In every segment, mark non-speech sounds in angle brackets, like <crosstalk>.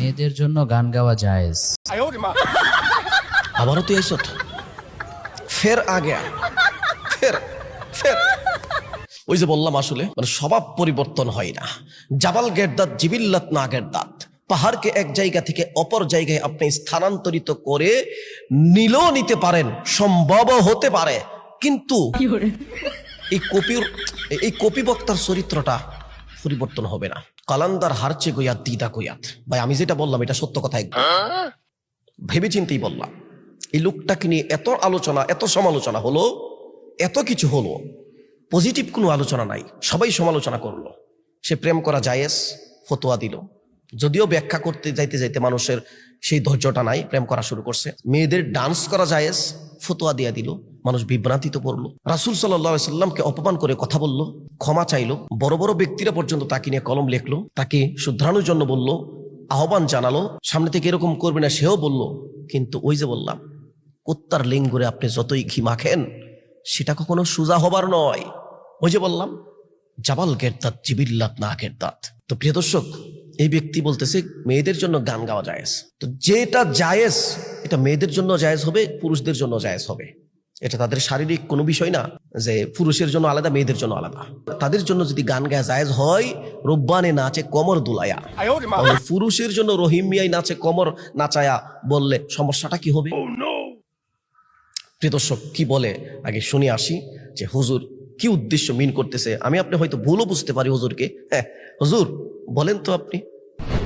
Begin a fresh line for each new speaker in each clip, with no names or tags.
মেয়েদের জন্য গান গাওয়া জায়েজ। <laughs>
আবারও তুই এসত ফের আগে ফের ফের। ওই যে বললাম আসলে মানে স্বভাব পরিবর্তন হয় না। জাবাল গেরদাত জিবিল্লাত না গেরদাত পাহাড়কে এক জায়গা থেকে অপর জায়গায় আপনি স্থানান্তরিত করে নিলেও নিতে পারেন সম্ভব হতে পারে। কিন্তু এই কপির এই কপি বক্তার চরিত্রটা পরিবর্তন হবে না। কালান্দার হারচে গইয়াত দিদা গইয়াত ভাই, আমি যেটা বললাম, এটা সত্য কথা একদম। ভেবে চিন্তেই বললাম, এই লোকটাকে নিয়ে এত আলোচনা, এত সমালোচনা হলো, এত কিছু হলো পজিটিভ কোনো আলোচনা নাই, সবাই সমালোচনা করল। সে প্রেম করা জায়েজ, ফতোয়া দিল। যদিও ব্যাখ্যা করতে যাইতে যাইতে মানুষের সেই ধৈর্যটা নাই, প্রেম করা শুরু করছে। মেয়েদের ডান্স করা জায়েজ ফতোয়া দিয়া দিল, মানুষ বিভ্রান্তিত পড়ল। রাসুল সাল্লামকে অপমান করে কথা বলল, ক্ষমা চাইল, বড় বড় ব্যক্তিরা পর্যন্ত তাকে নিয়ে কলম লেখলো, তাকে শুধরানোর জন্য বলল, আহ্বান জানালো, সামনে থেকে এরকম করবে না সেও বলল, কিন্তু ওই যে বললাম, কুত্তার লিঙ্গুরে আপনি যতই ঘি মাখেন, সেটা কখনো সুজা হবার নয়। ওই যে বললাম, জাবাল গেরদাত, জিবিল্লাত না গেরদাত। তো প্রিয় দর্শক এই ব্যক্তি বলতেছে মেয়েদের জন্য গান গাওয়া জায়েজ। তো যেটা জায়েজ এটা মেয়েদের জন্য জায়েজ হবে পুরুষদের জন্য জায়েজ হবে। এটা তাদের শারীরিক কোনো বিষয় না যে পুরুষের জন্য আলাদা মেয়েদের জন্য আলাদা। তাদের জন্য যদি গান গায়ে জায়েজ হয় রব্বানে নাচে কমর দুলায়া। পুরুষের জন্য রহিম মিয়াই নাচে কমর নাচায়া বললে সমস্যাটা কি হবে? প্রিয় দর্শক কি বলে? আগে শুনে আসি যে হুজুর কি উদ্দেশ্য মিন করতেছে। আমি আপনি হয়তো ভুলও বুঝতে পারি হুজুরকে। হ্যাঁ হুজুর বলেন তো আপনি।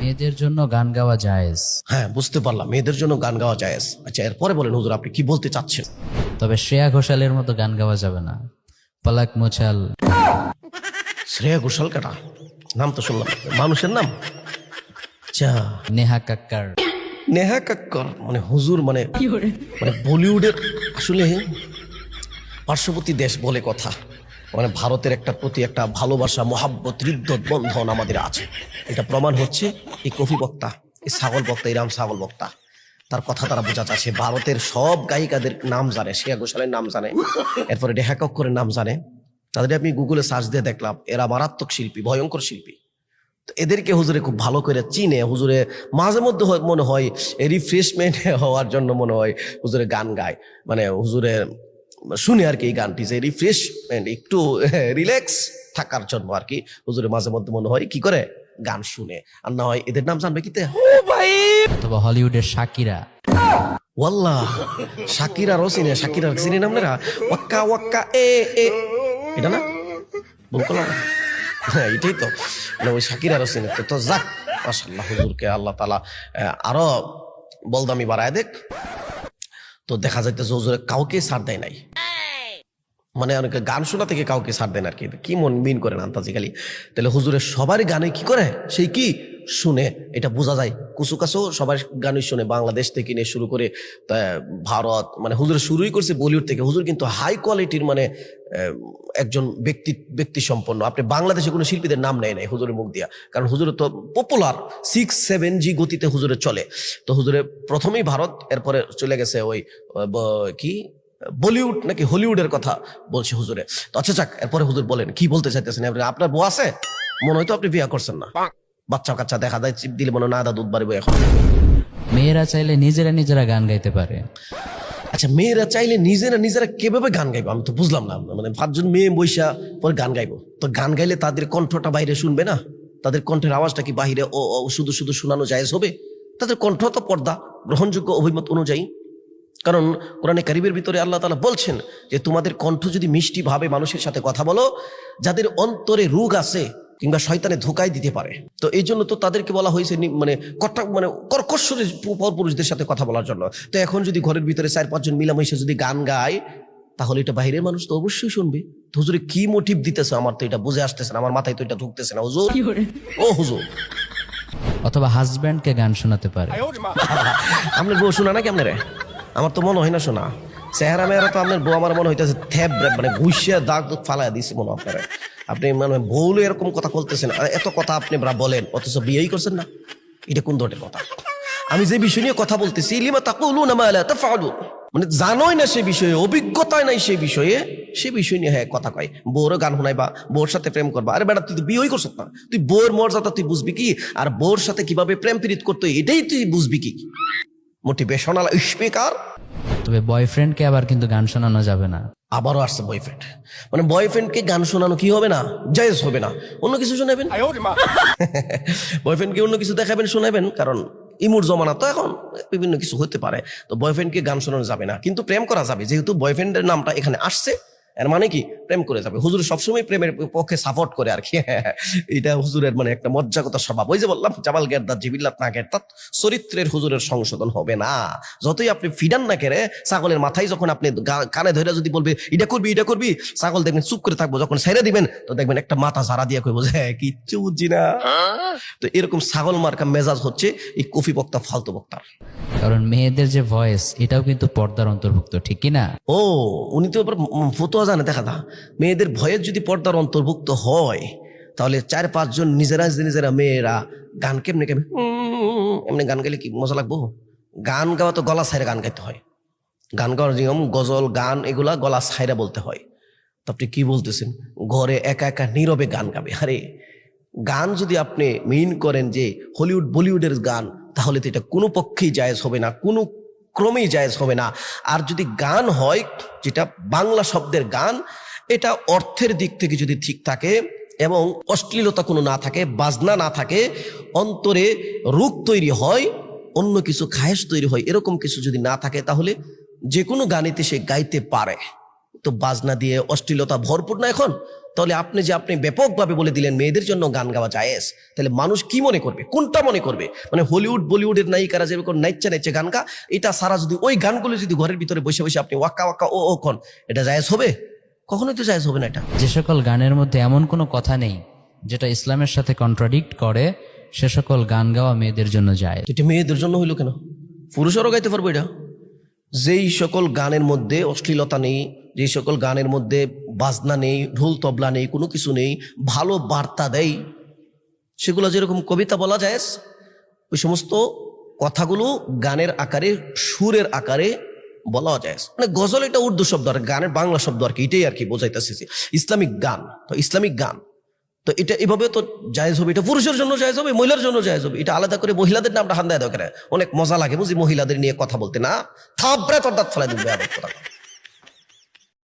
মেয়েদের জন্য গান গাওয়া জায়েজ।
হ্যাঁ বুঝতে পারলাম। মেয়েদের জন্য গান গাওয়া যায় আচ্ছা এরপরে বলেন হুজুর আপনি কি বলতে চাচ্ছেন?
তবে শ্রেয়া ঘোষালের মতো গান গাওয়া যাবে না। পলাক মোছাল।
শ্রেয়া ঘোষাল কাটা? নাম তো শুনলাম। মানুষের নাম? আচ্ছা।
নেহা কাক্কার।
নেহা কাক্কর? মানে হুজুর মানে মানে বলিউডের আসলে পার্শ্ববর্তী দেশ বলে কথা। মানে ভারতের একটা প্রতি একটা ভালোবাসা, মহাব্বত, হৃদ্যত বন্ধন আমাদের আছে। এটা প্রমাণ হচ্ছে এই কফি বক্তা, এই ছাগল বক্তা, এই রাম ছাগল বক্তা। তার কথা তারা বোঝা যাচ্ছে, ভারতের সব গায়িকাদের নাম জানে শ্রেয়া ঘোষালের নাম জানে, এরপরে নেহা কক্করের নাম জানে। তাদের আমি গুগলে সার্চ দিয়ে দেখলাম, এরা মারাত্মক শিল্পী, ভয়ঙ্কর শিল্পী। তো এদেরকে হুজুরে খুব ভালো করে চিনে, হুজুরে মাঝে মধ্যে মনে হয় রিফ্রেশমেন্ট হওয়ার জন্য মনে হয় হুজুরে গান গায়। মানে হুজুরে শুনে আর কি এই গানটি যে রিফ্রেশমেন্ট একটু <laughs> রিল্যাক্স থাকার জন্য আর কি। হুজুরে মাঝে মধ্যে মনে হয় কি করে? গান শুনে। আর না হয় এদের নাম জানবে কিতে?
অথবা হলিউডের শাকিরা।
ওয়াল্লাহ শাকিরা রসিনে শাকিরা চিনি নাম না ওয়াক্কা ওয়াক্কা এ এ। এটা না? ভুল করলাম হ্যাঁ এটাই তো। মানে ওই শাকিরা রসিনে তো তো যাক। মাশাল্লাহ হুজুরকে আল্লাহ তালা আরও বলদামি বাড়ায় দেখ। তো দেখা যাইতেছে হুজুরে কাউকে ছাড় দেয় নাই। মানে অনেকে গান শোনা থেকে কাউকে ছাড় দেন আর কি। কি মন মিন করেন আন্তাজি খালি? তাহলে হুজুরের সবারই গানে কি করে? সেই কি শুনে? এটা বোঝা যায়। কুসু কাছেও সবার গানই শুনে। বাংলাদেশ থেকে নিয়ে শুরু করে ভারত মানে হুজুর শুরুই করছে বলিউড থেকে। হুজুর কিন্তু হাই কোয়ালিটির মানে একজন ব্যক্তি ব্যক্তি সম্পন্ন। আপনি বাংলাদেশে কোনো শিল্পীদের নাম নেয় নাই হুজুরের মুখ দিয়া। কারণ হুজুরের তো পপুলার সিক্স সেভেন জি গতিতে হুজুরে চলে। তো হুজুরে প্রথমেই ভারত, এরপরে চলে গেছে ওই কি? বলিউড নাকি হলিউডের কথা বলছে হুজুরে। তো আচ্ছা যাক এরপরে হুজুর বলেন কি বলতে চাইতেছেন? আপনি? আপনার বউ আছে? মনে হয়তো আপনি বিয়া করছেন না। বাচ্চা কাচ্চা দেখা যায় চিপ দিলে মনে না আদা দুধ বাড়িব এখন।
মেয়েরা চাইলে নিজেরা নিজেরা গান গাইতে পারে।
আচ্ছা মেয়েরা চাইলে নিজেরা নিজেরা কীভাবে গান গাইবো? আমি তো বুঝলাম না মানে পাঁচজন মেয়ে বৈশা পরে গান গাইবো। তো গান গাইলে তাদের কণ্ঠটা বাইরে শুনবে না? তাদের কণ্ঠের আওয়াজটা কি বাহিরে ও ও শুধু শুধু শোনানো জায়েজ হবে? তাদের কণ্ঠ তো পর্দা গ্রহণযোগ্য অভিমত অনুযায়ী কারণ কোরআনে কারিবের ভিতরে আল্লাহ তালা বলছেন যে তোমাদের কণ্ঠ যদি মিষ্টি ভাবে মানুষের সাথে কথা বলো যাদের অন্তরে রোগ আছে কিংবা শয়তানে ধোকায় দিতে পারে। তো এই জন্য তো তাদেরকে বলা হয়েছে নি- মানে কটা মানে কর্কশ্বরের পরপুরুষদের সাথে কথা বলার জন্য। তো এখন যদি ঘরের ভিতরে চার পাঁচজন মিলামিশে যদি গান গায় তাহলে এটা বাইরের মানুষ তো অবশ্যই শুনবে। তো হুজুরে কি মোটিভ দিতেছে? আমার তো এটা বুঝে আসতেছে না আমার মাথায় তো এটা ঢুকতেছে না। হুজুর? ও হুজুর।
অথবা হাজব্যান্ডকে গান শোনাতে পারে। <laughs>
আপনার বউ শোনা নাকি আপনার? আমার তো মনে হয় না শোনা। চেহারা মেহারা তো আপনার বউ আমার মনে হইতেছে থ্যাপ মানে ঘুষিয়া দাগ দুগ ফালাই দিছে মনে আপনার। আপনি মানে বউলে এরকম কথা বলতেছেন। এত কথা আপনি বলেন, অথচ বিয়েই করছেন না। এটা কোন ধরনের কথা? আমি যে বিষয় নিয়ে কথা বলতেছি, লিমা তাকুলুনা মা লা তাফআলুন মানে জানোই না সে বিষয়ে, অভিজ্ঞতায় নাই সেই বিষয়ে, সে বিষয় নিয়ে হ্যাঁ কথা কয়। বউরও গান শোনাই বা বউর সাথে প্রেম করবা। আরে বেটা, তুই তো বিয়েই করছ না। তুই বউর মর্যাদা তুই বুঝবি কি? আর বউর সাথে কীভাবে প্রেম পীড়িত করতে এটাই তুই বুঝবি কি? মোটিভেশনাল স্পিকার
তবে বয়ফ্রেন্ডকে আবার কিন্তু গান শোনানো যাবে না।
আবারও আসছে বয়ফ্রেন্ড মানে বয়ফ্রেন্ডকে গান শোনানো কি হবে না? জায়েজ হবে না। অন্য কিছু শোনাবেন? বয়ফ্রেন্ডকে অন্য কিছু দেখাবেন শোনাবেন? কারণ ইমুর জমানা তো এখন বিভিন্ন কিছু হতে পারে। তো বয়ফ্রেন্ডকে গান শোনানো যাবে না। কিন্তু প্রেম করা যাবে। যেহেতু বয়ফ্রেন্ডের নামটা এখানে আসছে এর মানে কি? প্রেম করে যাবে। হুজুর সবসময় প্রেমের পক্ষে সাপোর্ট করে আর কি। <laughs> এটা হুজুরের মানে একটা মজ্জাগত স্বভাব। ওই যে বললাম জাবাল গেরদাত জিবিল্লাত না গেরদাত চরিত্রের হুজুরের সংশোধন হবে না। যতই আপনি ফিডান না কেড়ে ছাগলের মাথায় যখন আপনি কানে ধরে যদি বলবে এটা করবি এটা করবি? ছাগল দেখবেন চুপ করে থাকব। যখন ছেড়ে দিবেন তো দেখবেন একটা মাথা ঝাড়া দিয়ে কইবো যে হ্যাঁ কিচ্ছু বুঝছি না। তো এরকম ছাগল মার্কা মেজাজ হচ্ছে এই কফি বক্তা ফালতু বক্তার
কারণ মেয়েদের যে ভয়েস এটাও কিন্তু পর্দার অন্তর্ভুক্ত, ঠিক কি না
ও, উনি তো এবার ফতোয়া জানে, দেখা দা মেয়েদের ভয়ের যদি পর্দার অন্তর্ভুক্ত হয়, তাহলে চার পাঁচজন নিজেরা নিজেরা মেয়েরা গান কেমনে কেমনে এমনি গান গাইলে কি মজা লাগবো? গান গাওয়া তো গলা ছাইরে গান গাইতে হয়। গান গাওয়ার নিয়ম, গজল, গান, এগুলা গলা সাইরা বলতে হয়। তো আপনি কি বলতেছেন? ঘরে একা একা নীরবে গান গাবে। আরে, গান যদি আপনি মেইন করেন যে হলিউড বলিউডের গান তাহলে তো এটা কোনো পক্ষেই জায়েজ হবে না, কোনো ক্রমেই জায়েজ হবে না। আর যদি গান হয়, যেটা বাংলা শব্দের গান, এটা অর্থের দিক থেকে যদি ঠিক থাকে এবং অশ্লীলতা কোনো না থাকে, বাজনা না থাকে, অন্তরে রূপ তৈরি হয়, অন্য কিছু খায়েশ তৈরি হয়, এরকম কিছু যদি না থাকে, তাহলে যে কোনো গানেতে সে গাইতে পারে। তো বাজনা দিয়ে অশ্লীলতা ভরপুর না এখন? তাহলে আপনি যে আপনি ব্যাপকভাবে বলে দিলেন মেয়েদের জন্য গান গাওয়া জায়েজ তাহলে মানুষ কি মনে করবে? কোনটা মনে করবে? মানে হলিউড বলিউডের নায়িকারা যেরকম নাইচা নাইচে গান গা এটা সারা যদি ওই গানগুলো যদি ঘরের ভিতরে বসে বসে আপনি ওয়াক্কা ওয়াক্কা ও ও কন এটা জায়েজ হবে? কখনোই তো জায়েজ হবে না এটা।
যে সকল গানের মধ্যে এমন কোনো কথা নেই যেটা ইসলামের সাথে কন্ট্রাডিক্ট করে সে সকল গান গাওয়া মেয়েদের জন্য যায়।
এটা মেয়েদের জন্য হইল কেন? পুরুষেরও গাইতে পারব এটা? যেই সকল গানের মধ্যে অশ্লীলতা নেই, যেই সকল গানের মধ্যে বাজনা নেই, ঢোল তবলা নেই, কোনো কিছু নেই, ভালো বার্তা দেয় সেগুলো যেরকম কবিতা বলা যায়, ওই সমস্ত কথাগুলো গানের আকারে, সুরের আকারে বলা যায়। মানে গজল এটা উর্দু শব্দ আর গানের বাংলা শব্দ আর কি, এটাই আর কি বোঝাইতেছে ইসলামিক গান। তো ইসলামিক গান তো এটা এভাবে তো জায়েজ হবে, এটা পুরুষের জন্য জায়েজ হবে, মহিলার জন্য জায়েজ হবে। এটা আলাদা করে মহিলাদের নামটা হান্দায় দেয় দরকার অনেক মজা লাগে বুঝি মহিলাদের নিয়ে কথা বলতে, না? থাপড়ে তোর দাঁত দিবে